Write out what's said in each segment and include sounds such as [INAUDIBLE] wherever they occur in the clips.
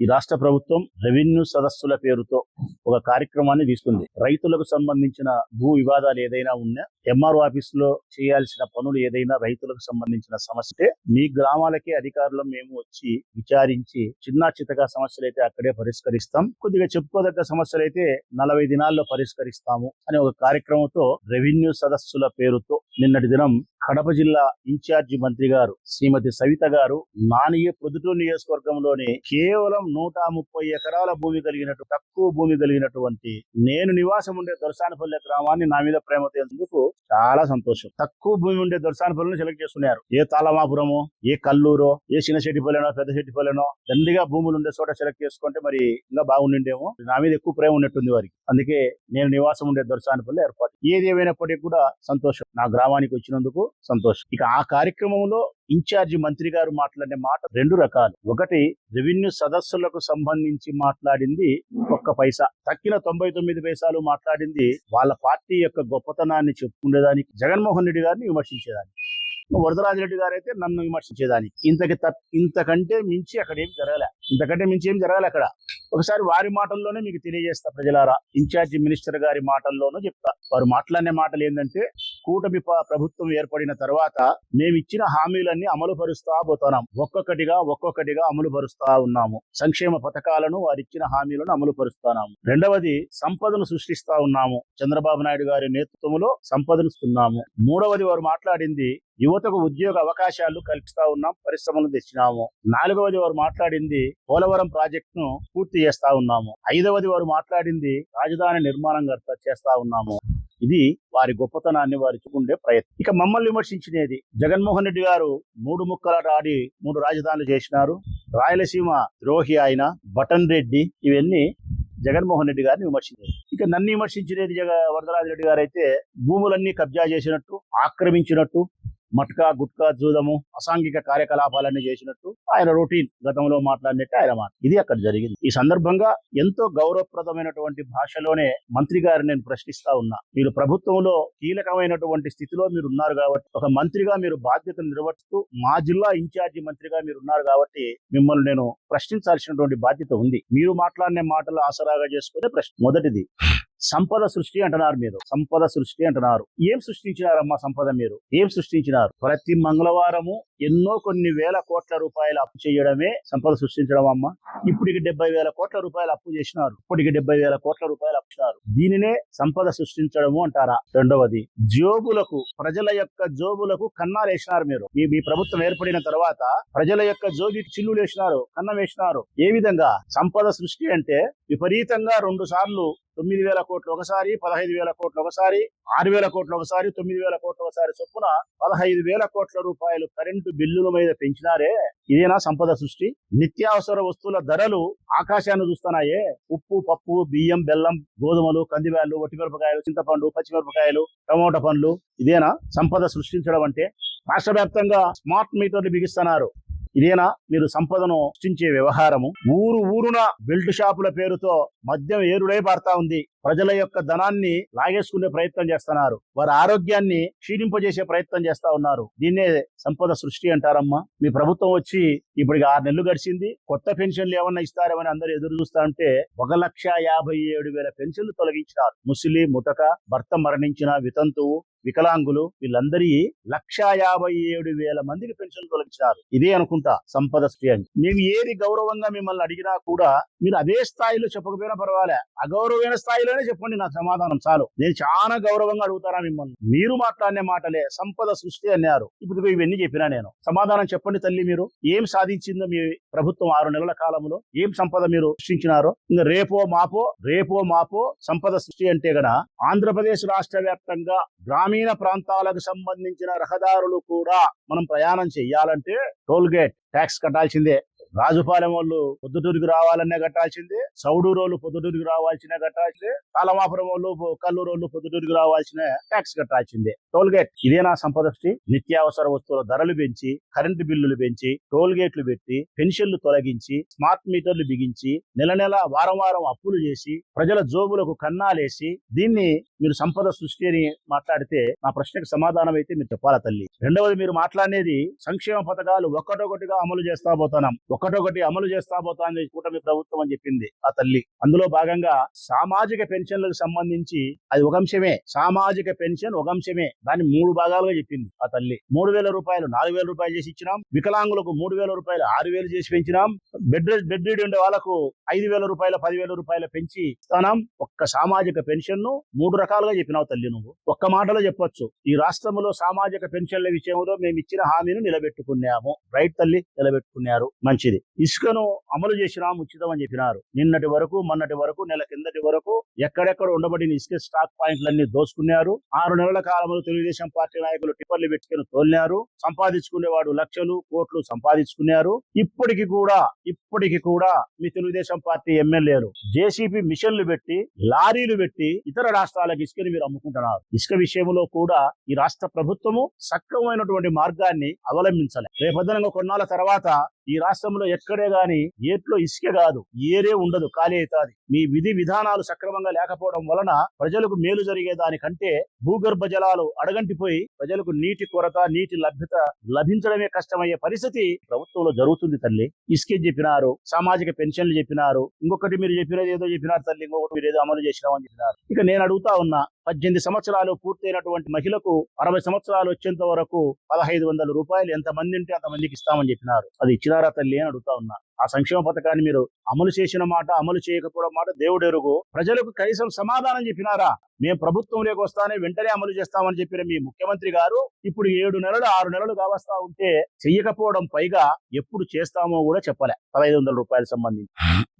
ఈ రాష్ట్ర ప్రభుత్వం రెవెన్యూ సదస్సుల పేరుతో ఒక కార్యక్రమాన్ని తీసుకుంది. రైతులకు సంబంధించిన భూ వివాదాలు ఏదైనా ఉన్నా ఎంఆర్ఓ ఆఫీస్లో చేయాల్సిన పనులు ఏదైనా రైతులకు సంబంధించిన సమస్య మీ గ్రామాలకే అధికారులు మేము వచ్చి విచారించి చిన్న చితగా సమస్యలు అయితే అక్కడే పరిష్కరిస్తాం. కొద్దిగా చెప్పుకోదగ్గ సమస్యలు అయితే నలభై దినాల్లో పరిష్కరిస్తాము అనే ఒక కార్యక్రమంతో రెవెన్యూ సదస్సుల పేరుతో నిన్నటి దినం కడప జిల్లా ఇన్ఛార్జి మంత్రి గారు శ్రీమతి సవిత గారు నానియ ప్రొద్దుటూరు నియోజకవర్గంలోని కేవలం నూట ముప్పై ఎకరాల భూమి కలిగినట్టు తక్కువ భూమి కలిగినటువంటి నేను నివాసం ఉండే దొరసానపల్లె గ్రామాన్ని నా మీద ప్రేమతో చాలా సంతోషం. తక్కువ భూమి ఉండే దొరసానపల్లిని సెలెక్ట్ చేసుకున్నారు. ఏ తాళమాపురము ఏ కల్లూరో ఏ చిన్నశెట్టిపల్లెనో పెద్ద చెట్టిపల్లెనో దండిగా భూములు ఉండే చోట సెలెక్ట్ చేసుకుంటే మరి ఇంకా బాగుండిండేమో. నా మీద ఎక్కువ ప్రేమ ఉన్నట్టుంది వారికి. అందుకే నేను నివాసం ఉండే దొరసానపల్లె ఏర్పాటు. ఏది ఏమైనప్పటికీ కూడా సంతోషం. నా గ్రామానికి వచ్చినందుకు సంతోషం. ఇక ఆ కార్యక్రమంలో ఇన్ఛార్జి మంత్రి గారు మాట్లాడిన మాట రెండు రకాలు. ఒకటి రెవెన్యూ సదస్సులకు సంబంధించి మాట్లాడింది ఒక్క పైసా. తక్కిన తొంభై తొమ్మిది పైసలు మాట్లాడింది వాళ్ళ పార్టీ యొక్క గొప్పతనాన్ని చెప్పుకునేదానికి జగన్మోహన్ రెడ్డి గారిని విమర్శించేదానికి వరదరాజరెడ్డి గారు అయితే నన్ను విమర్శించేదానికి. ఇంతకి ఇంతకంటే మించి అక్కడ ఏమి జరగలే. ఇంతకంటే మించి ఏం జరగాలి అక్కడ? ఒకసారి వారి మాటల్లోనే మీకు తెలియజేస్తా ప్రజలారా. ఇన్ఛార్జి మినిస్టర్ గారి మాటల్లోనూ చెప్తా. వారు మాట్లాడిన మాటలు ఏంటంటే కూటమి ప- ప్రభుత్వం ఏర్పడిన తర్వాత మేము ఇచ్చిన హామీలన్నీ అమలు పరుస్తా పోతున్నాం. ఒక్కొక్కటిగా ఒక్కొక్కటిగా అమలు పరుస్తా ఉన్నాము. సంక్షేమ పథకాలను వారు ఇచ్చిన హామీలను అమలు పరుస్తున్నాము రెండవది సంపదను సృష్టిస్తా ఉన్నాము. చంద్రబాబు నాయుడు గారి నేతృత్వంలో సంపదను ఇస్తున్నాము మూడవది వారు మాట్లాడింది యువతకు ఉద్యోగ అవకాశాలు కల్పిస్తా ఉన్నాం పరిశ్రమలు తెచ్చినాము. నాలుగవది వారు మాట్లాడింది పోలవరం ప్రాజెక్ట్ను పూర్తి చేస్తా ఉన్నాము. ఐదవది వారు మాట్లాడింది రాజధాని నిర్మాణం గట్రా చేస్తా ఉన్నాము. ఇది వారి గొప్పతనాన్ని వారు చూకుండే ప్రయత్నం. ఇక మమ్మల్ని విమర్శించినది జగన్మోహన్ రెడ్డి గారు మూడు ముక్కలాట ఆడి మూడు రాజధానులు చేసినారు. రాయలసీమ ద్రోహి ఆయన బటన్ రెడ్డి ఇవన్నీ జగన్మోహన్ రెడ్డి గారిని విమర్శించారు ఇక నన్ను విమర్శించినది జగ వరదరాజరెడ్డి గారు అయితే భూములన్నీ కబ్జా చేసినట్టు ఆక్రమించినట్టు మట్కా గుట్కా జూదము అసాంఘిక కార్యకలాపాలన్నీ చేసినట్టు ఆయన రొటీన్ గతంలో మాట్లాడినట్టు ఆయన మాట. ఇది అక్కడ జరిగింది. ఈ సందర్భంగా ఎంతో గౌరవప్రదమైనటువంటి భాషలోనే మంత్రి గారిని నేను ప్రశ్నిస్తా ఉన్నా. మీరు ప్రభుత్వంలో కీలకమైనటువంటి స్థితిలో మీరు ఉన్నారు కాబట్టి ఒక మంత్రిగా మీరు బాధ్యతలు నిర్వర్తిస్తూ మా జిల్లా ఇన్ఛార్జి మంత్రిగా మీరు ఉన్నారు కాబట్టి మిమ్మల్ని నేను ప్రశ్నించాల్సినటువంటి బాధ్యత ఉంది. మీరు మాట్లాడిన మాటలు ఆసరాగా చేసుకునే ప్రశ్న. మొదటిది సంపద సృష్టి అంటున్నారు మీరు. సంపద సృష్టి అంటున్నారు. ఏం సృష్టించినారమ్మా సంపద మీరు? ఏం సృష్టించినారు? ప్రతి మంగళవారము ఎన్నో కొన్ని వేల కోట్ల రూపాయలు అప్పు చేయడమే సంపద సృష్టించడం అమ్మా. ఇప్పటికి డెబ్బై వేల కోట్ల రూపాయలు అప్పు చేసినారు. ఇప్పటికి డెబ్బై వేల కోట్ల రూపాయలు అప్పు చేసినారు దీనినే సంపద సృష్టించడము అంటారా? రెండవది జోబులకు ప్రజల యొక్క జోబులకు కన్నాలు వేసినారు మీరు. మీ మీ ప్రభుత్వం ఏర్పడిన తర్వాత ప్రజల యొక్క జోబికి చిల్లులు వేసినారు కన్నం వేసినారు. ఏ విధంగా? సంపద సృష్టి అంటే విపరీతంగా రెండు సార్లు తొమ్మిది వేల కోట్లు ఒకసారి పదహైదు వేల కోట్లు ఒకసారి ఆరు వేల కోట్లు ఒకసారి తొమ్మిది వేల కోట్లు ఒకసారి చొప్పున పదహైదు వేల కోట్ల రూపాయలు కరెంటు బిల్లుల మీద పెంచినారే ఇదేనా సంపద సృష్టి? నిత్యావసర వస్తువుల ధరలు ఆకాశాన్ని చూస్తున్నాయే. ఉప్పు పప్పు బియ్యం బెల్లం గోధుమలు కందిబ్యాలు వట్టిమిరపకాయలు చింతపండు పచ్చిమిరపకాయలు టమోటా పండ్లు ఇదేనా సంపద సృష్టించడం అంటే? రాష్ట్ర వ్యాప్తంగా స్మార్ట్ మీటర్లు బిగిస్తున్నారు. ఇదేనా మీరు సంపదను సృష్టించే వ్యవహారము? ఊరు ఊరున బెల్ట్ షాపుల పేరుతో మద్యం ఏరుడై పారుతా ఉంది. ప్రజల యొక్క ధనాన్ని లాగేసుకునే ప్రయత్నం చేస్తున్నారు. వారి ఆరోగ్యాన్ని క్షీణింపజేసే ప్రయత్నం చేస్తా ఉన్నారు. దీన్నే సంపద సృష్టి అంటారమ్మా. మీ ప్రభుత్వం వచ్చి ఇప్పటికి ఆరు నెలలు గడిచింది. కొత్త పెన్షన్లు ఏమన్నా ఇస్తారేమని అందరూ ఎదురు చూస్తా ఉంటే ఒక లక్ష యాభై ఏడు వేల పెన్షన్లు తొలగించినారు. ముసలి ముతక భర్త మరణించిన వితంతువు వికలాంగులు వీళ్ళందరి లక్ష యాభై ఏడు వేల మందికి పెన్షన్ తొలగించారు ఇదే అనుకుంటా సంపద స్త్రీ అని. మేము ఏది గౌరవంగా మిమ్మల్ని అడిగినా కూడా మీరు అదే స్థాయిలో చెప్పకపోయినా పర్వాలే. అగౌరవమైన స్థాయిలోనే చెప్పండి నాకు సమాధానం చాలు. నేను చాలా గౌరవంగా అడుగుతారా మిమ్మల్ని. మీరు మాట్లాడిన మాటలే సంపద సృష్టి అన్నారు. ఇప్పుడు ఇవన్నీ చెప్పినా నేను. సమాధానం చెప్పండి తల్లి మీరు. ఏం సాధించిందో మీ ప్రభుత్వం ఆరు నెలల కాలంలో? ఏం సంపద మీరు సృష్టించినారో? ఇంకా రేపో మాపో? రేపో మాపో? సంపద సృష్టి అంటే గన ఆంధ్రప్రదేశ్ రాష్ట్ర వ్యాప్తంగా గ్రామీణ ప్రాంతాలకు సంబంధించిన రహదారులు కూడా మనం ప్రయాణం చెయ్యాలంటే టోల్ గేట్ ట్యాక్స్ కట్టాల్సిందే. రాజుపాలెం వాళ్ళు పొద్దుటూరుకి రావాలనే కట్టాల్సిందే సౌడూరు వాళ్ళు పొద్దుటూరుకి రావాల్సిన కట్టాల్సిందే కాలమాపురం వాళ్ళు కల్లూరు వాళ్ళు పొద్దుటూరుకి రావాల్సిన ట్యాక్స్ కట్టాల్సిందే. టోల్ గేట్ ఇదే నా సంపద సృష్టి నిత్యావసర వస్తువుల ధరలు పెంచి కరెంటు బిల్లులు పెంచి టోల్ గేట్లు పెట్టి పెన్షన్లు తొలగించి స్మార్ట్ మీటర్లు బిగించి నెల నెల వారం వారం అప్పులు చేసి ప్రజల జోబులకు కన్నాలేసి దీన్ని మీరు సంపద సృష్టి అని మాట్లాడితే నా ప్రశ్నకు సమాధానం అయితే మీరు చెప్పాలా తల్లి? రెండవది మీరు మాట్లాడేది సంక్షేమ పథకాలు ఒక్కటొకటిగా అమలు చేస్తా పోతున్నాం ఒక ఒకటొకటి అమలు చేస్తా పోతాంది కూటమి ప్రభుత్వం అని చెప్పింది ఆ తల్లి. అందులో భాగంగా సామాజిక పెన్షన్లకు సంబంధించి అది ఒక అంశమే. సామాజిక పెన్షన్ ఒక అంశమే. దాన్ని మూడు భాగాలుగా చెప్పింది ఆ తల్లి. మూడు వేల రూపాయలు నాలుగు వేల రూపాయలు చేసి ఇచ్చినాం. వికలాంగులకు మూడు వేల రూపాయలు ఆరు వేలు చేసి పెంచినాం. బెడ్ బెడ్ రీడ్ ఉండే వాళ్ళకు ఐదు వేల రూపాయల పదివేల రూపాయల పెంచి ఇస్తాం ఒక్క సామాజిక పెన్షన్ను మూడు రకాలుగా చెప్పినావు తల్లి నువ్వు. ఒక్క మాటలో చెప్పొచ్చు. ఈ రాష్ట్రంలో సామాజిక పెన్షన్ల విషయంలో మేము ఇచ్చిన హామీని నిలబెట్టుకున్నాము. రైట్ తల్లి నిలబెట్టుకున్నారు. మంచి మంచిది. ఇసుకను అమలు రాము ఉచితం అని చెప్పినారు. నిన్నటి వరకు మొన్నటి వరకు నెల కిందటి వరకు ఎక్కడెక్కడ ఉండబడిన ఇసుక స్టాక్ పాయింట్లన్నీ దోచుకున్నారు ఆరు నెలల కాలంలో తెలుగుదేశం పార్టీ నాయకులు టిప్పర్లు పెట్టుకుని తోలినారు. సంపాదించుకునేవాడు లక్షలు కోట్లు సంపాదించుకున్నారు. ఇప్పటికి కూడా ఇప్పటికి కూడా మీ తెలుగుదేశం పార్టీ ఎమ్మెల్యేలు జేసీబీ మిషన్లు పెట్టి లారీలు పెట్టి ఇతర రాష్ట్రాలకు ఇసుకని మీరు అమ్ముకుంటున్నారు. ఇసుక విషయంలో కూడా ఈ రాష్ట్ర ప్రభుత్వము సక్రమమైనటువంటి మార్గాన్ని అవలంబించాలి. రేపొద్దున కొన్నాళ్ళ తర్వాత ఈ రాష్ట్రంలో ఎక్కడే గాని ఏట్లో ఇసుక కాదు ఏరే ఉండదు ఖాళీ అవుతాది. మీ విధి విధానాలు సక్రమంగా లేకపోవడం వలన ప్రజలకు మేలు జరిగే దానికంటే భూగర్భ జలాలు అడగంటిపోయి ప్రజలకు నీటి కొరత నీటి లభ్యత లభించడమే కష్టమయ్యే పరిస్థితి ప్రభుత్వంలో జరుగుతుంది తల్లి. ఇసుక చెప్పినారు? సామాజిక పెన్షన్లు చెప్పినారు. ఇంకొకటి మీరు చెప్పినది ఏదో చెప్పినారు తల్లి ఇంకొకటి మీరు ఏదో అమలు చేసినామని చెప్పినారు. ఇక నేను అడుగుతా ఉన్నా పద్దెనిమిది సంవత్సరాలు పూర్తయినటువంటి మహిళకు అరవై సంవత్సరాలు వచ్చేంత వరకు పదహైదు వందల రూపాయలు ఎంత మంది ఉంటే అంత మందికి ఇస్తామని చెప్పినారు. అది ఇచ్చినారా తల్లి అని అడుగుతా ఉన్నా. ఆ సంక్షేమ పథకాన్ని మీరు అమలు చేసిన మాట అమలు చేయకపోవడం మాట దేవుడెరుగు. ప్రజలకు కనీసం సమాధానం చెప్పినారా? మేము ప్రభుత్వంలోకి వస్తానే వెంటనే అమలు చేస్తామని చెప్పిన మీ ముఖ్యమంత్రి గారు ఇప్పుడు ఏడు నెలలు ఆరు నెలలు కావస్తా ఉంటే చెయ్యకపోవడం పైగా ఎప్పుడు చేస్తామో కూడా చెప్పలే. పదహైదు వందల రూపాయలు సంబంధించి.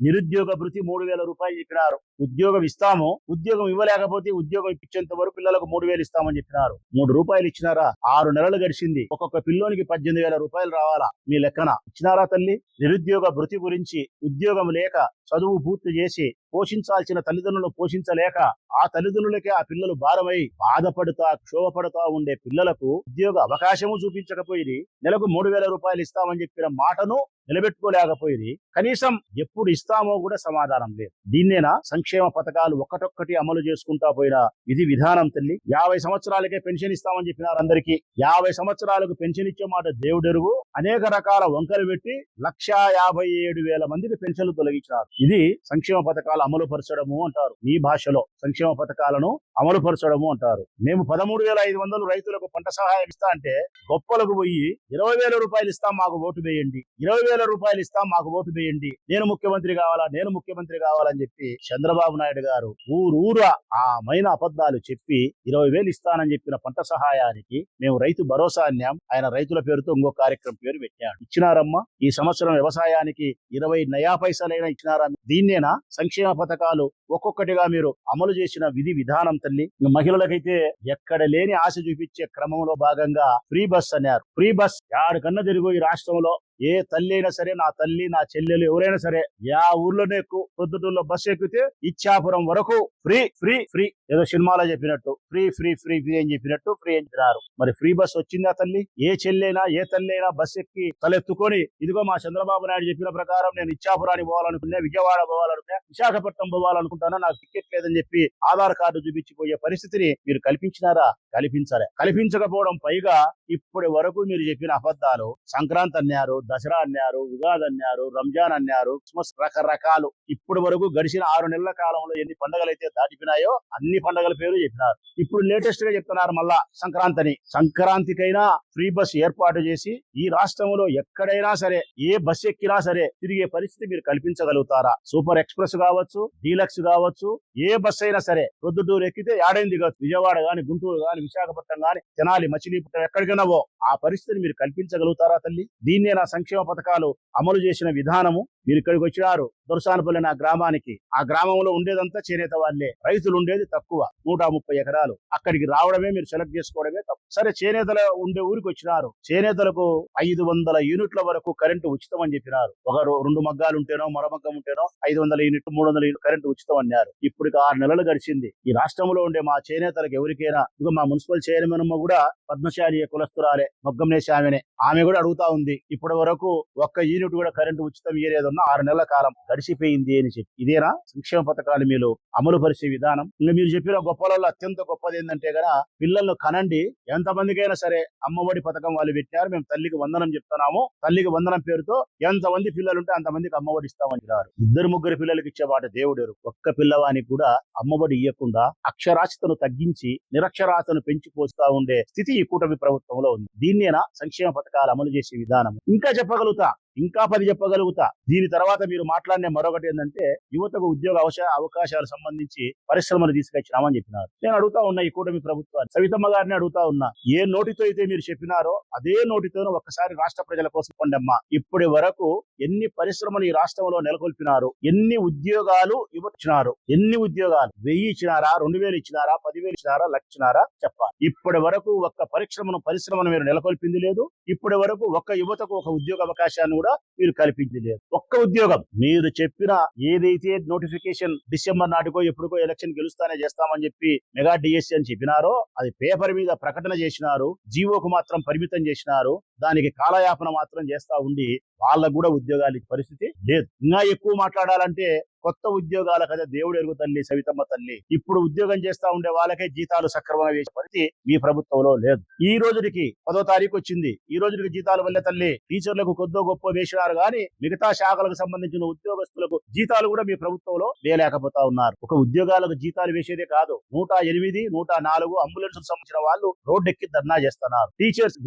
నిరుద్యోగ భృతి మూడు వేల రూపాయలు చెప్పినారు. ఉద్యోగం ఇస్తాము. ఉద్యోగం ఇవ్వలేకపోతే ఉద్యోగం ఇప్పించేంత వరకు పిల్లలకు మూడు వేలు ఇస్తామని చెప్పినారు. మూడు రూపాయలు ఇచ్చినారా? ఆరు నెలలు గడిచింది. ఒక్కొక్క పిల్లోనికి పద్దెనిమిది వేల రూపాయలు రావాలా? మీ లెక్కన ఇచ్చినారా తల్లి? నిరుద్యోగ భృతి గురించి ఉద్యోగం లేక చదువు పూర్తి చేసి పోషించాల్సిన తల్లిదండ్రులను పోషించలేక ఆ తల్లిదండ్రులకే ఆ పిల్లలు భారమై బాధపడుతా క్షోభపడుతా ఉండే పిల్లలకు ఉద్యోగ అవకాశము చూపించకపోయి నెలకు మూడు వేల రూపాయలు ఇస్తామని చెప్పిన మాటను నిలబెట్టుకోలేకపోయింది కనీసం ఎప్పుడు ఇస్తామో కూడా సమాధానం లేదు. దీన్నేనా సంక్షేమ పథకాలు ఒకటొక్కటి అమలు చేసుకుంటా పోయిన ఇది విధానం తల్లి. యాభై సంవత్సరాలకే పెన్షన్ ఇస్తామని చెప్పినారు అందరికీ. యాభై సంవత్సరాలకు పెన్షన్ ఇచ్చే మాట దేవుడెరుగు. అనేక రకాల వంకలు పెట్టి లక్షా యాభై ఏడు వేల మందికి పెన్షన్లు తొలగించినారు. ఇది సంక్షేమ పథకాలు అమలు పరచడము అంటారు. ఈ భాషలో సంక్షేమ పథకాలను అమలు పరచడము అంటారు. మేము పదమూడు వేల ఐదు వందలు రైతులకు పంట సహాయం ఇస్తా అంటే గొప్పలకు పోయి ఇరవై వేల రూపాయలు ఇస్తాం మాకు ఓటు వేయండి. ఇరవై వేల రూపాయలు ఇస్తాం మాకు ఓటు వేయండి. నేను ముఖ్యమంత్రి కావాలా నేను ముఖ్యమంత్రి కావాలని చెప్పి చంద్రబాబు నాయుడు గారు ఊరూరా ఆ మైన అబద్ధాలు చెప్పి ఇరవై వేలు ఇస్తానని చెప్పిన పంట సహాయానికి మేము రైతు భరోసా అన్యాం ఆయన రైతుల పేరుతో ఇంకో కార్యక్రమం పేరు పెట్టాడు. ఇచ్చినారమ్మా ఈ సంవత్సరం వ్యవసాయానికి ఇరవై నయా పైసలైనా ఇచ్చినారా? దీన్నేనా? సంక్షేమ పథకాలు ఒక్కొక్కటిగా మీరు అమలు చేసిన విధి విధానం తల్లి. మహిళలకైతే ఎక్కడ లేని ఆశ చూపించే క్రమంలో భాగంగా ఫ్రీ బస్ అన్నారు. ఫ్రీ బస్ యాడికన్నా తిరుగు ఈ రాష్ట్రంలో ఏ తల్లి అయినా సరే నా తల్లి నా చెల్లెలు ఎవరైనా సరే యా ఊర్లోనే ఎక్కువ పొద్దుటూరులో బస్సు ఎక్కితే ఇచ్చాపురం వరకు ఫ్రీ ఫ్రీ ఫ్రీ. ఏదో సినిమాలో చెప్పినట్టు ఫ్రీ ఫ్రీ ఫ్రీ ఫ్రీ అని చెప్పినట్టు ఫ్రీ అని చెప్పినారు. మరి ఫ్రీ బస్ వచ్చిందా తల్లి? ఏ చెల్లైనా ఏ తల్లి అయినా బస్ ఎక్కి తలెత్తుకొని ఇదిగో మా చంద్రబాబు నాయుడు చెప్పిన ప్రకారం నేను ఇచ్చాపురానికి పోవాలనుకున్నా విజయవాడ పోవాలనుకున్నా విశాఖపట్నం పోవాలనుకుంటానా నాకు టికెట్ లేదని చెప్పి ఆధార్ కార్డు చూపించిపోయే పరిస్థితిని మీరు కల్పించినారా? కల్పించాలి. కల్పించకపోవడం పైగా ఇప్పటి వరకు మీరు చెప్పిన అబద్ధాలు సంక్రాంతి అన్నారు దసరా అన్నారు ఉగాది అన్నారు రంజాన్ అన్నారు క్రిస్మస్ రకరకాలు ఇప్పటి వరకు గడిచిన ఆరు నెలల కాలంలో ఎన్ని పండుగలు అయితే దాటిపోయినాయో అన్ని పండుగల పేరు చెప్పినారు. ఇప్పుడు లేటెస్ట్గా చెప్తున్నారు మళ్ళా సంక్రాంతిని. సంక్రాంతికైనా ఫ్రీ బస్ ఏర్పాటు చేసి ఈ రాష్ట్రంలో ఎక్కడైనా సరే ఏ బస్ ఎక్కినా సరే తిరిగే పరిస్థితి మీరు కల్పించగలుగుతారా? సూపర్ ఎక్స్ప్రెస్ కావచ్చు డీలక్స్ కావచ్చు ఏ బస్ అయినా సరే ప్రొద్దుటూరు ఎక్కితే యాడైంది కావచ్చు. విజయవాడ గాని గుంటూరు గాని విశాఖపట్నం గాని తెనాలి మచిలీపట్నం ఎక్కడికైనా ఆ పరిస్థితిని మీరు కల్పించగలుగుతారా తల్లి? దీన్నే నా సంక్షేమ పథకాలు అమలు చేసిన విధానము. మీరు ఇక్కడికి వచ్చినారు దొరసానపల్లి నా గ్రామానికి. ఆ గ్రామంలో ఉండేదంతా చేనేత వాళ్ళే. రైతులు ఉండేది తక్కువ నూట ముప్పై ఎకరాలు. అక్కడికి రావడమే మీరు సెలెక్ట్ చేసుకోవడమే తప్పు. సరే చేనేతల ఉండే ఊరికి వచ్చినారు. చేనేతలకు ఐదు వందల యూనిట్ల వరకు కరెంటు ఉచితం అని చెప్పినారు. ఒక రెండు మగ్గాలు ఉంటేనో మరో మగ్గం ఉంటేనో ఐదు వందల యూనిట్ మూడు వందల యూనిట్ కరెంటు ఉచితం అన్నారు. ఇప్పుడు ఆరు నెలలు గడిచింది. ఈ రాష్ట్రంలో ఉండే మా చేనేతలకు ఎవరికైనా ఇక మా మున్సిపల్ చైర్మన్ అమ్మ కూడా పద్మశాలి కులస్తురాలే మగ్గం నేసి ఆమెనే ఆమె కూడా అడుగుతా ఉంది. ఇప్పటి వరకు ఒక్క యూనిట్ కూడా కరెంటు ఉచితం ఇయ్యలేదు ఉన్న ఆరు నెలల కాలం గడిచిపోయింది అని చెప్పి. ఇదేనా? సంక్షేమ పథకాలు మీరు అమలు పరిచే విధానం. ఇంకా మీరు చెప్పిన గొప్పలలో అత్యంత గొప్పది ఏంటంటే కదా పిల్లలను కనండి. ఎంతమందికైనా సరే అమ్మఒడి పథకం వాళ్ళు పెట్టారు మేము తల్లికి వందనం చెప్తున్నాము. తల్లికి వందనం పేరుతో ఎంతమంది పిల్లలు ఉంటే అంతమందికి అమ్మఒడి ఇస్తామని రారు ఇద్దరు ముగ్గురు పిల్లలకి ఇచ్చే వాటి దేవుడు ఒక్క పిల్లవానికి కూడా అమ్మఒడి ఇవ్వకుండా అక్షరాస్యతను తగ్గించి నిరక్షరాతను పెంచి పోస్తా ఉండే స్థితి ఈ కూటమి ప్రభుత్వంలో ఉంది. దీన్నేనా? సంక్షేమ పథకాలు అమలు చేసే విధానం. ఇంకా చెప్పగలుగుతా? ఇంకా పది చెప్పగలుగుతా. దీని తర్వాత మీరు మాట్లాడిన మరొకటి ఏంటంటే యువతకు ఉద్యోగ అవశ- అవకాశాలు సంబంధించి పరిశ్రమలు తీసుకొచ్చినామని చెప్పినారు. నేను అడుగుతా ఉన్నా ఈ కూటమి ప్రభుత్వాన్ని. సవితమ్మ గారిని అడుగుతా ఉన్నా ఏ నోటితో అయితే మీరు చెప్పినారో అదే నోటితోనూ ఒక్కసారి రాష్ట్ర ప్రజల కోసం పొండమ్మా ఇప్పటి వరకు ఎన్ని పరిశ్రమలు ఈ రాష్ట్రంలో నెలకొల్పినారు ఎన్ని ఉద్యోగాలు ఇవ్వచ్చినారు ఎన్ని ఉద్యోగాలు? వెయ్యి ఇచ్చినారా రెండు వేలు ఇచ్చినారా పదివేలు ఇచ్చినారా లక్షనారా? చెప్పాలి. ఇప్పటి వరకు ఒక్క పరిశ్రమను పరిశ్రమను మీరు నెలకొల్పింది లేదు. ఇప్పటి వరకు ఒక్క యువతకు ఒక ఉద్యోగ అవకాశాన్ని కూడా మీరు కల్పించింది ఒక్క ఉద్యోగం. మీరు చెప్పిన ఏదైతే నోటిఫికేషన్ డిసెంబర్ నాటికో ఎప్పుడుకో ఎలక్షన్ గెలుస్తానే చేస్తామని చెప్పి మెగా డిఎస్సి అని చెప్పినారో అది పేపర్ మీద ప్రకటన చేసినారు జీవోకు మాత్రం పరిమితం చేసినారు దానికి కాలయాపన మాత్రం చేస్తా ఉండి వాళ్ళకు కూడా ఉద్యోగాలు పరిస్థితి లేదు. ఇంకా ఎక్కువ మాట్లాడాలంటే కొత్త ఉద్యోగాల కదా దేవుడు ఎరుగు తల్లి సవితమ్మ తల్లి. ఇప్పుడు ఉద్యోగం చేస్తా ఉండే వాళ్ళకే జీతాలు సక్రమంగా వేసే పరిస్థితి మీ ప్రభుత్వంలో లేదు. ఈ రోజుకి పదో తారీఖు వచ్చింది. ఈ రోజుకి జీతాలు వల్లే తల్లి టీచర్లకు కొద్దో గొప్ప వేసినారు కానీ మిగతా శాఖలకు సంబంధించిన ఉద్యోగస్తులకు జీతాలు కూడా మీ ప్రభుత్వంలో వేయలేకపోతా ఉన్నారు. ఒక ఉద్యోగాలకు జీతాలు వేసేదే కాదు. నూట ఎనిమిది నూట నాలుగు అంబులెన్స్ సంబంధించిన వాళ్ళు రోడ్డు ఎక్కి ధర్నా చేస్తున్నారు. టీచర్స్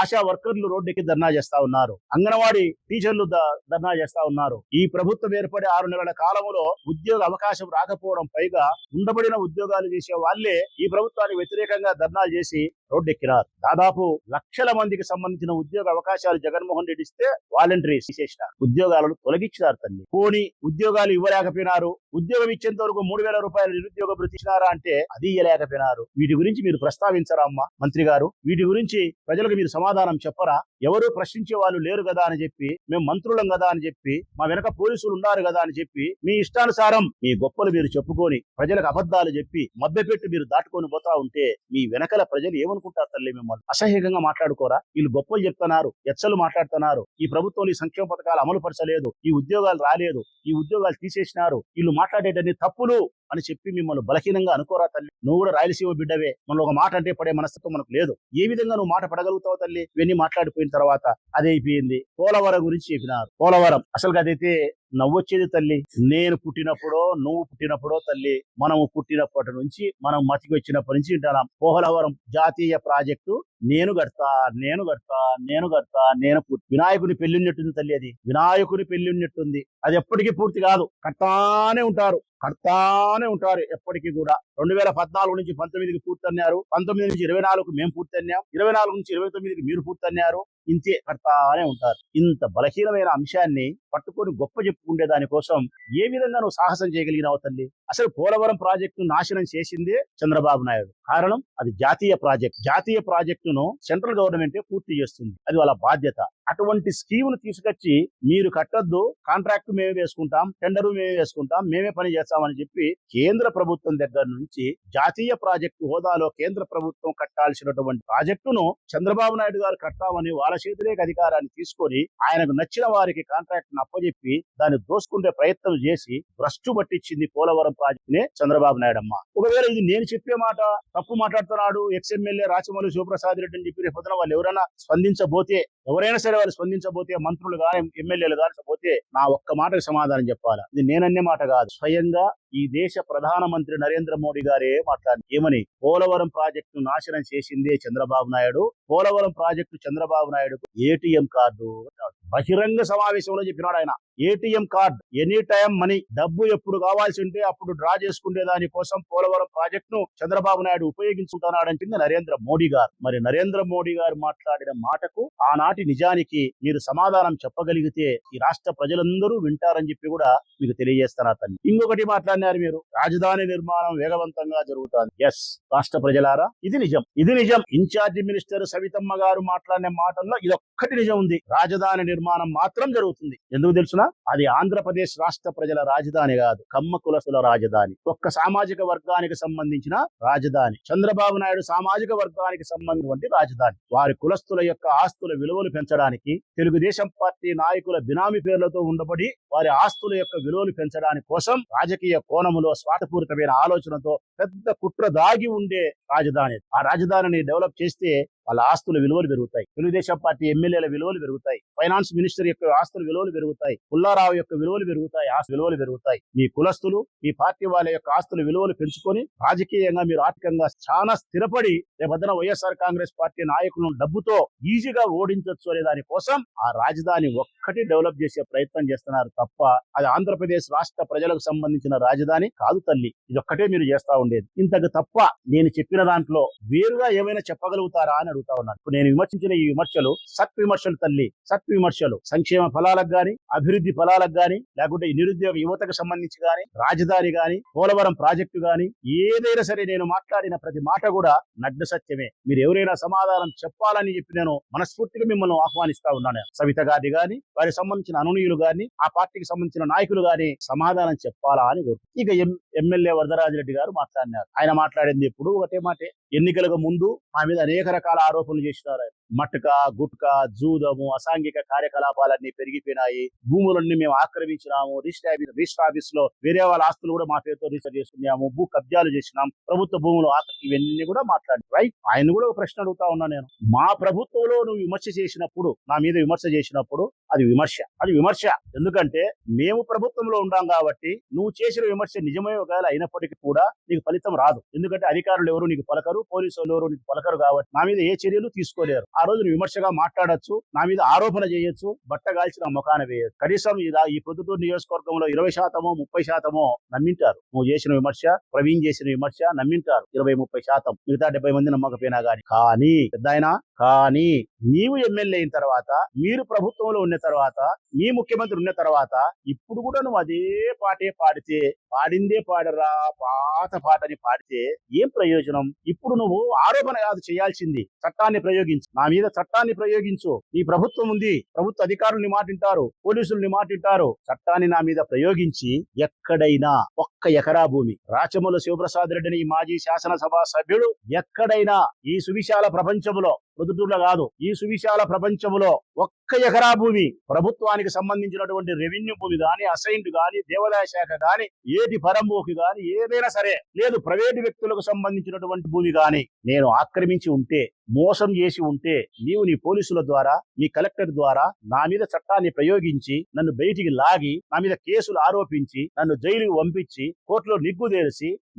ఆశా వర్కర్లు రోడ్డు ధర్నా చేస్తా ఉన్నారు. అంగన్వాడీ టీచర్లు ధర్నా చేస్తా ఉన్నారు. ఈ ప్రభుత్వం ఏర్పడి ఆరు నెలల కాలంలో ఉద్యోగ అవకాశం రాకపోవడం పైగా ఉండబడిన ఉద్యోగాలు చేసే వాళ్ళే ఈ ప్రభుత్వానికి వ్యతిరేకంగా ధర్నాలు చేసి రోడ్డెక్కినారు. దాదాపు లక్షల మందికి సంబంధించిన ఉద్యోగ అవకాశాలు జగన్మోహన్ రెడ్డి ఇస్తే వాలంటరీ తీసేసినారు ఉద్యోగాలను తొలగించినారు తల్లి. పోని ఉద్యోగాలు ఇవ్వలేకపోయినారు. ఉద్యోగం ఇచ్చేంత వరకు మూడు వేల రూపాయలు నిరుద్యోగ భృతి అంటే అది ఇయ్యలేకపోయినారు. వీటి గురించి మీరు ప్రస్తావించరా అమ్మా? మంత్రి గారు వీటి గురించి ప్రజలకు మీరు సమాధానం చెప్పరా? ఎవరు ప్రశ్నించే వాళ్ళు లేరు కదా అని చెప్పి మేము మంత్రులం కదా అని చెప్పి మా వెనక పోలీసులు ఉన్నారు కదా అని చెప్పి మీ ఇష్టానుసారం మీ గొప్పలు మీరు చెప్పుకొని ప్రజలకు అబద్ధాలు చెప్పి మభ్యపెట్టి మీరు దాటుకొని పోతా ఉంటే మీ వెనకల ప్రజలు ఏమనుకుంటారు తల్లి మిమ్మల్ని? అసహ్యంగా మాట్లాడుకోరా? వీళ్ళు గొప్పలు చెప్తున్నారు ఎచ్చలు మాట్లాడుతున్నారు. ఈ ప్రభుత్వం ఈ సంక్షేమ పథకాలు అమలు పరచలేదు ఈ ఉద్యోగాలు రాలేదు ఈ ఉద్యోగాలు తీసేసినారు వీళ్ళు మాట్లాడేటన్ని తప్పులు అని చెప్పి మిమ్మల్ని బలహీనంగా అనుకోరా తల్లి. నువ్వు కూడా రాయలసీమ బిడ్డవే. మనం ఒక మాట అంటే పడే మనస్తత్వం మనకు లేదు. ఏ విధంగా నువ్వు మాట పడగలుగుతావు తల్లి? ఇవన్నీ మాట్లాడిపోయిన తర్వాత అదే అయిపోయింది. పోలవరం గురించి చెప్పినారు. పోలవరం. అసలు అదైతే నవ్వొచ్చేది తల్లి. నేను పుట్టినప్పుడో నువ్వు పుట్టినప్పుడో తల్లి మనము పుట్టినప్పటి నుంచి మనం మతికి వచ్చినప్పటి నుంచి వింటున్నాం. పోలవరం జాతీయ ప్రాజెక్టు నేను కడతా నేను కడతా నేను కడతా నేను వినాయకుని పెళ్ళి ఉన్నట్టుంది తల్లి అది. వినాయకుని పెళ్ళి ఉన్నట్టుంది. అది ఎప్పటికీ పూర్తి కాదు. కట్టానే ఉంటారు. కడతానే ఉంటారు ఎప్పటికీ కూడా. రెండు వేల పద్నాలుగు నుంచి పంతొమ్మిదికి పూర్తి అన్నారు పంతొమ్మిది నుంచి ఇరవై నాలుగు మేము పూర్తి అన్నాం ఇరవై నాలుగు నుంచి ఇరవై తొమ్మిదికి మీరు పూర్తి అన్నారు ఇంతే కడతానే ఉంటారు. ఇంత బలహీనమైన అంశాన్ని పట్టుకొని గొప్ప చెప్పుకుంటే దానికోసం ఏ విధంగా నువ్వు సాహసం చేయగలిగినావు తల్లి? అసలు పోలవరం ప్రాజెక్టును నాశనం చేసిందే చంద్రబాబు నాయుడు. కారణం అది జాతీయ ప్రాజెక్ట్. జాతీయ ప్రాజెక్టును సెంట్రల్ గవర్నమెంటే పూర్తి చేస్తుంది. అది వాళ్ళ బాధ్యత. అటువంటి స్కీమ్ను తీసుకొచ్చి మీరు కట్టొద్దు కాంట్రాక్ట్ మేమే వేసుకుంటాం టెండర్ మేమే వేసుకుంటాం మేమే పని చేస్తామని చెప్పి కేంద్ర ప్రభుత్వం దగ్గర నుంచి జాతీయ ప్రాజెక్టు హోదాలో కేంద్ర ప్రభుత్వం కట్టాల్సినటువంటి ప్రాజెక్టును చంద్రబాబు నాయుడు గారు కట్టామని వాళ్ళ చేతిలోకి అధికారాన్ని తీసుకొని ఆయనకు నచ్చిన వారికి కాంట్రాక్ట్ అప్పజెప్పి దాన్ని దోసుకుంటే ప్రయత్నం చేసి భ్రష్టు పట్టించింది పోలవరం ప్రాజెక్టునే చంద్రబాబు నాయుడు అమ్మ ఒకవేళ ఇది నేను చెప్పే మాట తప్పు మాట్లాడుతున్నాడు ఎక్స్ఎమ్మెల్యే రాచమౌళి శివప్రసాద్ రెడ్డి అని చెప్పి రేపు వాళ్ళు ఎవరైనా స్పందించబోతే ఎవరైనా సరే వాళ్ళు స్పందించబోతే మంత్రులు కానీ ఎమ్మెల్యేలు కానీ పోతే నా ఒక్క మాటకు సమాధానం చెప్పాలా? ఇది నేనన్నే మాట కాదు. స్వయంగా ఈ దేశ ప్రధానమంత్రి నరేంద్ర మోడీ గారే మాట్లాడి ఏమని? పోలవరం ప్రాజెక్టు నాశనం చేసిందే Chandrababu Naidu. Polavaram project Chandrababu Naidu ATM card? బహిరంగ సమావేశంలో చెప్పినాడు ఆయన. ATM card any time money డబ్బు ఎప్పుడు కావాల్సి ఉంటే అప్పుడు డ్రా చేసుకునే దాని కోసం పోలవరం ప్రాజెక్ట్ను చంద్రబాబు నాయుడు ఉపయోగించుకుంటున్నాడని చెప్పింది నరేంద్ర మోడీ గారు. మరి నరేంద్ర మోడీ గారు మాట్లాడిన మాటకు ఆనాటి నిజానికి మీరు సమాధానం చెప్పగలిగితే ఈ రాష్ట్ర ప్రజలందరూ వింటారని చెప్పి కూడా మీకు తెలియజేస్తాను అతన్ని ఇంకొకటి మాట్లాడినారు మీరు. రాజధాని నిర్మాణం వేగవంతంగా జరుగుతుంది. ఎస్ రాష్ట్ర ప్రజలారా ఇది నిజం. ఇది నిజం. ఇన్ఛార్జి మినిస్టర్ సవితమ్మ గారు మాట్లాడిన మాటల్లో ఇది ఒక్కటి నిజం ఉంది. రాజధాని నిర్మాణం మాత్రం జరుగుతుంది. ఎందుకు తెలుసునా? అది ఆంధ్రప్రదేశ్ రాష్ట్ర ప్రజల రాజధాని కాదు కమ్మ కులసుల రాజధాని. ఒక్క సామాజిక వర్గానికి సంబంధించిన రాజధాని. చంద్రబాబు నాయుడు సామాజిక వర్గానికి సంబంధించిన రాజధాని. వారి కులస్తుల యొక్క ఆస్తుల విలువలు పెంచడానికి తెలుగుదేశం పార్టీ నాయకుల బినామీ పేర్లతో ఉండబడి వారి ఆస్తుల యొక్క విలువలు పెంచడానికి కోసం రాజకీయ కోణములో స్వార్థపూరితమైన ఆలోచనతో పెద్ద కుట్ర దాగి ఉండే రాజధాని. ఆ రాజధానిని డెవలప్ చేస్తే వాళ్ళ ఆస్తుల విలువలు పెరుగుతాయి. తెలుగుదేశం పార్టీ ఎమ్మెల్యేల విలువలు పెరుగుతాయి. ఫైనాన్స్ మినిస్టర్ యొక్క ఆస్తుల విలువలు పెరుగుతాయి. పుల్లారావు యొక్క విలువలు పెరుగుతాయి. ఆస్తు విలువలు పెరుగుతాయి. మీ కులస్తులు మీ పార్టీ వాళ్ళ యొక్క ఆస్తుల విలువలు పెంచుకొని రాజకీయంగా మీరు ఆర్థికంగా చాలా స్థిరపడి రేపొద్దున వైఎస్ఆర్ కాంగ్రెస్ పార్టీ నాయకులను డబ్బుతో ఈజీగా ఓడించవచ్చు అనే దాని కోసం ఆ రాజధాని ఒక్కటి డెవలప్ చేసే ప్రయత్నం చేస్తున్నారు తప్ప అది ఆంధ్రప్రదేశ్ రాష్ట్ర ప్రజలకు సంబంధించిన రాజధాని కాదు తల్లి. ఇది ఒక్కటే మీరు చేస్తా ఉండేది. ఇంతకు తప్ప నేను చెప్పిన దాంట్లో వేరుగా ఏమైనా చెప్పగలుగుతారా అని అడుగుతా ఉన్నాను. ఇప్పుడు నేను విమర్శించిన ఈ విమర్శలు సత్ విమర్శలు తల్లి సత్ విమర్శలు సంక్షేమ ఫలాలకు గాని అభివృద్ధి ఫలాలకు గాని లేకుంటే నిరుద్యోగ యువతకు సంబంధించి గాని రాజధాని గాని పోలవరం ప్రాజెక్టు గాని ఏదైనా సరే నేను మాట్లాడిన ప్రతి మాట కూడా నగ్న సత్యమే. మీరు ఎవరైనా సమాధానం చెప్పాలని చెప్పి నేను మనస్ఫూర్తిగా మిమ్మల్ని ఆహ్వానిస్తా ఉన్నాను. సవిత గారి గాని వారికి సంబంధించిన అనునీయులు గాని ఆ పార్టీకి సంబంధించిన నాయకులు గాని సమాధానం చెప్పాలా అని కోరు ఇక ఎమ్మెల్యే వరదరాజరెడ్డి గారు మాట్లాడినారు. ఆయన మాట్లాడింది ఎప్పుడు ఒకటే మాటే. ఎన్నికలకు ముందు మా మీద అనేక రకాల ఆరోపణలు చేసినారు ఆయన. మట్టుక గుట్క జూదము అసాంఘిక కార్యకలాపాలన్నీ పెరిగిపోయినాయి. భూములన్నీ మేము ఆక్రమించినాము. రిజిస్టర్ రిజిస్టర్ ఆఫీస్లో వేరే వాళ్ళ ఆస్తులు కూడా మా పేరుతో రిజిస్టర్ చేసుకున్నాము. భూ కబ్జాలు చేసినాం. ప్రభుత్వ భూములు ఇవన్నీ కూడా మాట్లాడి రైట్? ఆయన కూడా ఒక ప్రశ్న అడుగుతా ఉన్నా నేను. మా ప్రభుత్వంలో నువ్వు విమర్శ చేసినప్పుడు నా మీద విమర్శ చేసినప్పుడు అది విమర్శ. అది విమర్శ. ఎందుకంటే మేము ప్రభుత్వంలో ఉన్నాం కాబట్టి నువ్వు చేసిన విమర్శ నిజమే ఒకవేళ అయినప్పటికీ కూడా నీకు ఫలితం రాదు. ఎందుకంటే అధికారులు ఎవరు నీకు పలకరు పోలీసులు ఎవరు నీకు పలకరు కాబట్టి నా మీద ఏ చర్యలు తీసుకోలేరు. ఆ రోజు విమర్శగా మాట్లాడొచ్చు నా మీద ఆరోపణ చేయొచ్చు బట్ట నా ముఖాన వేయచ్చు. కనీసం ఇలా ఈ పొద్దుటూరు నియోజకవర్గంలో ఇరవై శాతమో ముప్పై శాతమో నమ్మింటారు. నువ్వు చేసిన విమర్శ ప్రవీణ్ చేసిన విమర్శ నమ్మింటారు. ఇరవై ముప్పై శాతం మిగతా డెబ్బై మంది నమ్మకపోయినా గానీ. కానీ పెద్ద కానీ నీవు ఎమ్మెల్యే అయిన తర్వాత మీరు ప్రభుత్వంలో ఉన్న తర్వాత మీ ముఖ్యమంత్రి ఉన్న తర్వాత ఇప్పుడు కూడా నువ్వు అదే పాటే పాడితే పాడిందే పాడరా పాత పాటని పాడితే ఏం ప్రయోజనం? ఇప్పుడు నువ్వు ఆరోపణ కాదు చేయాల్సింది చట్టాన్ని ప్రయోగించు. నా మీద చట్టాన్ని ప్రయోగించు. నీ ప్రభుత్వం ఉంది ప్రభుత్వ అధికారుల్ని మాటింటారు పోలీసుల్ని మాటింటారు. చట్టాన్ని నా మీద ప్రయోగించి ఎక్కడైనా ఒక్క ఎకరా భూమి రాచమూల శివప్రసాద్ రెడ్డిని ఈ మాజీ శాసనసభ సభ్యుడు ఎక్కడైనా ఈ సువిశాల ప్రపంచంలో ప్రొద్దుటూరులో కాదు. ఈ సువిశాల ప్రపంచంలో ఒక్క ఎకరా భూమి ప్రభుత్వానికి సంబంధించినటువంటి రెవెన్యూ భూమి గాని అసైన్డ్ గాని దేవాదాయ శాఖ గాని ఏటి పరంభూకి గాని ఏదైనా సరే లేదు ప్రైవేటు వ్యక్తులకు సంబంధించినటువంటి భూమి గాని నేను ఆక్రమించి ఉంటే మోసం చేసి ఉంటే నీవు నీ పోలీసుల ద్వారా నీ కలెక్టర్ ద్వారా నా మీద చట్టాన్ని ప్రయోగించి నన్ను బయటికి లాగి నా మీద కేసులు ఆరోపించి నన్ను జైలుకు పంపించి కోర్టులో నిగ్గు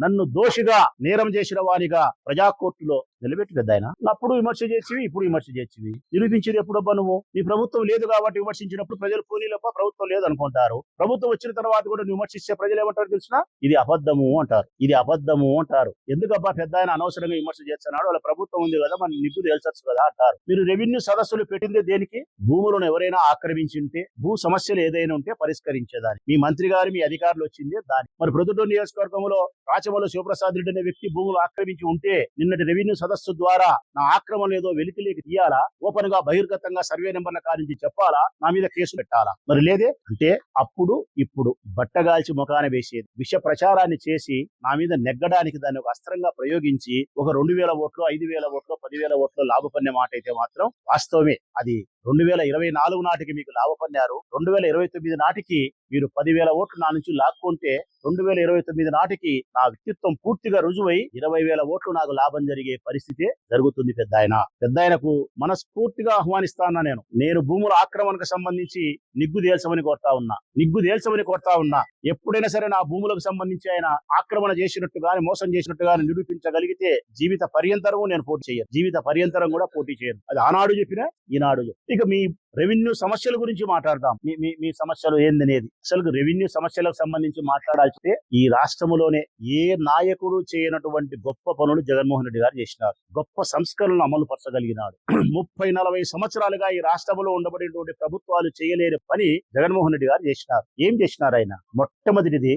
నన్ను దోషిగా నేరం చేసిన వారిగా ప్రజా కోర్టులో నిలబెట్టి పెద్ద ఆయన. అప్పుడు విమర్శ చేసివి ఇప్పుడు విమర్శ చేసివి. నిరూపించేది ఎప్పుడబ్బా నువ్వు? నీ ప్రభుత్వం లేదు కాబట్టి విమర్శించినప్పుడు ప్రజలు పోనీలప్ప ప్రభుత్వం లేదు అనుకుంటారు. ప్రభుత్వం వచ్చిన తర్వాత కూడా విమర్శిస్తే ప్రజలు ఏమంటారు తెలిసిన? ఇది అబద్ధము అంటారు. ఇది అబద్ధము అంటారు. ఎందుకబ్బా పెద్ద ఆయన అనవసరంగా విమర్శ చేస్తున్నాడు? వాళ్ళ ప్రభుత్వం ఉంది కదా మన నిగ్గు తేల్చచ్చు కదా అంటారు. మీరు రెవెన్యూ సదస్సులు పెట్టింది దేనికి? భూములను ఎవరైనా ఆక్రమించి ఉంటే భూ సమస్యలు ఏదైనా ఉంటే పరిష్కరించేదాన్ని. మీ మంత్రి గారు మీ అధికారులు వచ్చింది దాని మరి ప్రొద్దుటూరు నియోజకవర్గంలో రాచమల్లి శివప్రసాద్ రెడ్డి అనే వ్యక్తి భూములు ఆక్రమించి ఉంటే నిన్నటి రెవెన్యూ సదస్సు ద్వారా నా ఆక్రమణ ఏదో వెలికిలేకి తీయాలా? ఓపెన్గా బహిర్గతంగా సర్వే నెంబర్ల నుంచి చెప్పాలా? నా మీద కేసు పెట్టాలా? మరి లేదే? అంటే అప్పుడు ఇప్పుడు బట్టగాల్చి ముఖాన వేసేది. విష ప్రచారాన్ని చేసి నా మీద నెగ్గడానికి దాన్ని ఒక అస్త్రంగా ప్రయోగించి ఒక రెండు వేల ఓట్లు ఐదు వేల ఓట్లు పదివేల ఓట్లు లాభపడిన మాట అయితే మాత్రం వాస్తవమే. అది రెండు వేల ఇరవై నాలుగు నాటికి మీకు లాభపన్నారు రెండు వేల ఇరవై తొమ్మిది నాటికి మీరు పదివేల ఓట్లు నా నుంచి లాక్కుంటే రెండు వేల ఇరవై తొమ్మిది నాటికి నా వ్యక్తిత్వం పూర్తిగా రుజువై ఇరవై వేల ఓట్లు నాకు లాభం జరిగే పరిస్థితి జరుగుతుంది పెద్ద ఆయన పెద్ద ఆయనకు మనస్ఫూర్తిగా ఆహ్వానిస్తానా నేను. నేను భూముల ఆక్రమణకు సంబంధించి నిగ్గు తేల్చమని కోరుతా ఉన్నా. నిగ్గు తేల్చమని కోరుతా ఉన్నా. ఎప్పుడైనా సరే నా భూములకు సంబంధించి ఆయన ఆక్రమణ చేసినట్టు గాని మోసం చేసినట్టు గాని నిరూపించగలిగితే జీవిత పర్యంతరం నేను పోటీ చేయను. జీవిత పర్యంతరం కూడా పోటీ చేయను. అది ఆనాడు చెప్పినా ఈనాడు చెప్పినా. ఇక మీ రెవెన్యూ సమస్యల గురించి మాట్లాడదాం. మీ మీ మీ సమస్యలు ఏందనేది. అసలు రెవెన్యూ సమస్యలకు సంబంధించి మాట్లాడాల్సితే ఈ రాష్ట్రంలోనే ఏ నాయకుడు చేయనటువంటి గొప్ప పనులు జగన్మోహన్ రెడ్డి గారు చేసినారు. గొప్ప సంస్కరణలు అమలు పరచగలిగినాడు. [CLEARS THROAT] ముప్పై నలభై సంవత్సరాలుగా ఈ రాష్ట్రంలో ఉండబడినటువంటి ప్రభుత్వాలు చేయలేని పని జగన్మోహన్ రెడ్డి గారు చేసినారు. ఏం చేసినారు ఆయన? మొట్టమొదటిది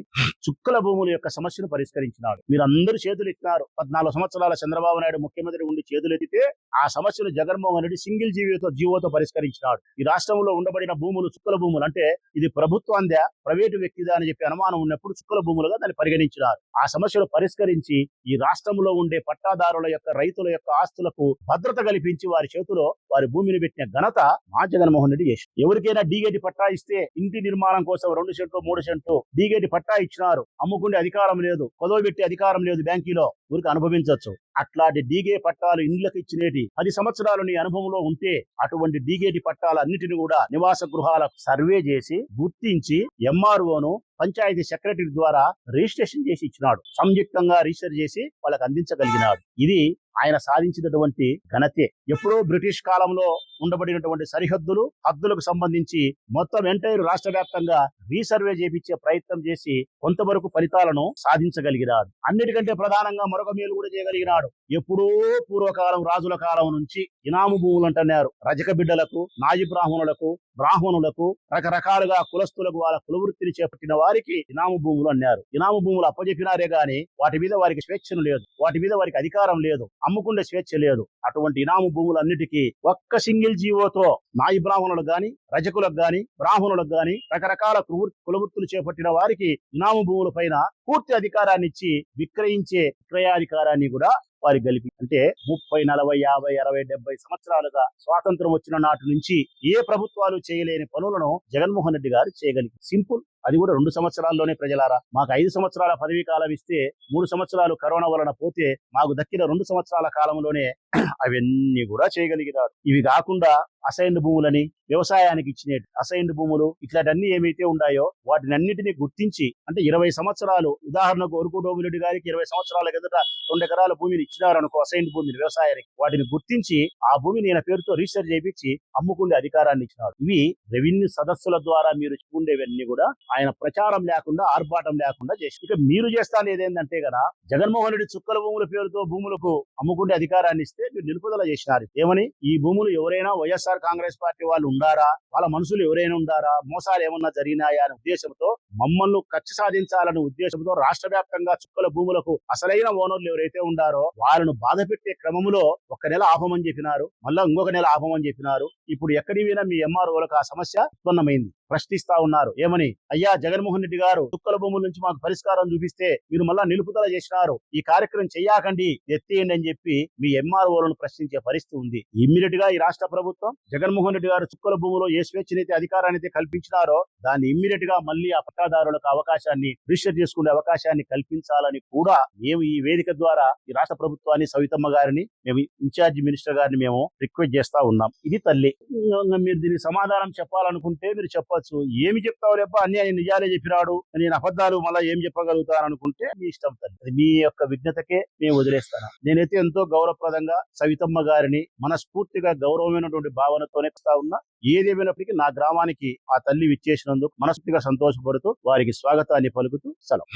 చుక్కల భూముల యొక్క సమస్యను పరిష్కరించినాడు. మీరు అందరూ చేతులు ఎత్తినారు. పద్నాలుగు సంవత్సరాల చంద్రబాబు నాయుడు ముఖ్యమంత్రి ఉండి చేతులు ఎత్తితే ఆ సమస్యను జగన్మోహన్ రెడ్డి సింగిల్ జీవోతో జీవోతో పరిష్కరించినాడు. ఈ రాష్ట్రంలో ఉండబడిన భూములు చుక్కల భూములు అంటే ఇది ప్రభుత్వందా ప్రైవేటు వ్యక్తిదా అని చెప్పి అనుమానం ఉన్నప్పుడు చుక్కల భూములుగా దాన్ని పరిగణించినారు. ఆ సమస్యలు పరిష్కరించి ఈ రాష్ట్రంలో ఉండే పట్టాదారుల యొక్క రైతుల యొక్క ఆస్తులకు భద్రత కల్పించి వారి చేతిలో వారి భూమిని పెట్టిన ఘనత మా జగన్మోహన్ రెడ్డి చేసి ఎవరికైనా డీగేటి పట్టా ఇస్తే ఇంటి నిర్మాణం కోసం రెండు సెంట్లు మూడు సెంట్లు డీగేటి పట్టా ఇచ్చినారు. అమ్ముకునే అధికారం లేదు కొదవ పెట్టే అధికారం లేదు బ్యాంకీలో. ఊరికి అనుభవించవచ్చు అట్లాంటి డీగే పట్టాలు ఇండ్లకు ఇచ్చినేటి పది సంవత్సరాలు నీ అనుభవంలో ఉంటే అటువంటి డీగేటి పట్టాలన్నిటిని కూడా నివాస గృహాల సర్వే చేసి గుర్తించి ఎంఆర్ఓను పంచాయతీ సెక్రటరీ ద్వారా రిజిస్ట్రేషన్ చేసి ఇచ్చినాడు. సంయుక్తంగా రిజిస్టర్ చేసి వాళ్ళకి అందించగలిగినాడు. ఇది ఆయన సాధించినటువంటి ఘనతే. ఎప్పుడో బ్రిటిష్ కాలంలో ఉండబడినటువంటి సరిహద్దులు హద్దులకు సంబంధించి మొత్తం ఎంటైర్ రాష్ట్ర వ్యాప్తంగా రీసర్వే చేపించే ప్రయత్నం చేసి కొంతవరకు ఫలితాలను సాధించగలిగినాడు. అన్నిటికంటే ప్రధానంగా మరొక మేలు కూడా చేయగలిగినాడు. ఎప్పుడో పూర్వకాలం రాజుల కాలం నుంచి ఇనాము భూములు అంటున్నారు. రజక బిడ్డలకు నాయి బ్రాహ్మణులకు బ్రాహ్మణులకు రకరకాలుగా కులస్తులకు వాళ్ళ కులవృత్తిని చేపట్టిన వారికి ఇనాము భూములు అన్నారు. ఇనాము భూములు అప్పజెప్పినారే గాని వాటి మీద వారికి స్వేచ్ఛను లేదు. వాటి మీద వారికి అధికారం లేదు. అమ్ముకునే స్వేచ్ఛ లేదు. అటువంటి ఇనాము భూములన్నిటికీ ఒక్క సింగిల్ జీవోతో నాయి బ్రాహ్మణులకు గాని రజకులకు గాని బ్రాహ్మణులకు గాని రకరకాల కులవృత్తులు చేపట్టిన వారికి ఇనాము భూముల పైన పూర్తి అధికారాన్ని ఇచ్చి విక్రయించే విక్రయాధికారాన్ని కూడా వారికి కలిపి అంటే ముప్పై నలభై యాభై అరవై డెబ్బై సంవత్సరాలుగా స్వాతంత్రం వచ్చిన నాటి నుంచి ఏ ప్రభుత్వాలు చేయలేని పనులను జగన్మోహన్ రెడ్డి గారు చేయగలిగి సింపుల్. అది కూడా రెండు సంవత్సరాల్లోనే ప్రజలారా. మాకు ఐదు సంవత్సరాల పదవీ కాలం ఇస్తే మూడు సంవత్సరాలు కరోనా వలన పోతే మాకు దక్కిన రెండు సంవత్సరాల కాలంలోనే [CLEARS THROAT] అవన్నీ కూడా చేయగలిగినారు. ఇవి కాకుండా అసైన్డ్ భూములని వ్యవసాయానికి ఇచ్చిన అసైన్డ్ భూములు ఇట్లాంటివన్నీ ఏమైతే ఉన్నాయో వాటిని అన్నింటినీ గుర్తించి అంటే ఇరవై సంవత్సరాలు ఉదాహరణకు ఒరుకు డోమిరెడ్డి గారికి ఇరవై సంవత్సరాల కిందట రెండు ఎకరాల భూమిని ఇచ్చినారనుకో అసైన్ భూమిని వ్యవసాయానికి వాటిని గుర్తించి ఆ భూమిని ఈయన పేరుతో రిజిస్టర్ చేయించి అమ్ముకునే అధికారాన్ని ఇచ్చినారు ఇవి రెవెన్యూ సదస్సుల ద్వారా మీరు ఉండేవన్నీ కూడా ఆయన ప్రచారం లేకుండా ఆర్భాటం లేకుండా చేసి ఇక మీరు చేస్తాను ఏదేంటంటే కదా జగన్మోహన్ రెడ్డి చుక్కల భూముల పేరుతో భూములకు అమ్ముకునే అధికారాన్ని ఇస్తే మీరు నిలుపుదల చేసినారు. ఏమని? ఈ భూములు ఎవరైనా వైఎస్ఆర్ కాంగ్రెస్ పార్టీ వాళ్ళు ఉండారా? వాళ్ళ మనుషులు ఎవరైనా ఉండారా? మోసాలు ఏమన్నా జరిగినాయా అనే ఉద్దేశంతో మమ్మల్ని ఖర్చు సాధించాలనే ఉద్దేశంతో రాష్ట్ర వ్యాప్తంగా చుక్కల భూములకు అసలైన ఓనర్లు ఎవరైతే ఉండారో వాళ్ళను బాధ పెట్టే క్రమంలో ఒక నెల ఆపమని చెప్పినారు మళ్ళా ఇంకొక నెల ఆపమని చెప్పినారు. ఇప్పుడు ఎక్కడి పోయినా మీ ఎంఆర్ఓలకు ఆ సమస్య ఉత్పన్నమైంది? ప్రశ్నిస్తా ఉన్నారు. ఏమని? అయ్యా జగన్మోహన్ రెడ్డి గారు చుక్కల భూముల నుంచి మాకు పరిష్కారం చూపిస్తే మీరు మళ్ళా నిలుపుదల చేసినారు. ఈ కార్యక్రమం చెయ్యాకండి ఎత్తేయండి అని చెప్పి మీ ఎంఆర్ఓలను ప్రశ్నించే పరిస్థితి ఉంది. ఇమ్మీడియట్గా ఈ రాష్ట్ర ప్రభుత్వం జగన్మోహన్ రెడ్డి గారు చుక్కల భూములో ఏ స్వేచ్ఛనైతే అధికారాన్ని అయితే కల్పించినారో దాన్ని ఇమ్మీడియట్గా మళ్ళీ ఆ పట్టాదారులకు అవకాశాన్ని రిజిస్టర్ చేసుకునే అవకాశాన్ని కల్పించాలని కూడా మేము ఈ వేదిక ద్వారా ఈ రాష్ట్ర ప్రభుత్వాన్ని సవితమ్మ గారిని మేము ఇన్ఛార్జి మినిస్టర్ గారిని మేము రిక్వెస్ట్ చేస్తా ఉన్నాం. ఇది తల్లి. మీరు దీనికి సమాధానం చెప్పాలనుకుంటే మీరు చెప్పొచ్చు. ఏమి చెప్తావు రేప అన్ని ఆయన నిజాలే చెప్పినాడు. నేను అబద్ధాలు మళ్ళీ ఏం చెప్పగలుగుతాను అనుకుంటే మీ ఇష్టం తల్లి. అది మీ యొక్క విజ్ఞతకే మేము వదిలేస్తాను. నేనైతే ఎంతో గౌరవప్రదంగా సవితమ్మ గారిని మనస్ఫూర్తిగా గౌరవమైనటువంటి భావనతోనే ఉన్నా. ఏదేమైనప్పటికీ నా గ్రామానికి ఆ తల్లి విచ్చేసినందుకు మనస్ఫూర్తిగా సంతోషపడుతూ వారికి స్వాగతాన్ని పలుకుతూ సెలవు.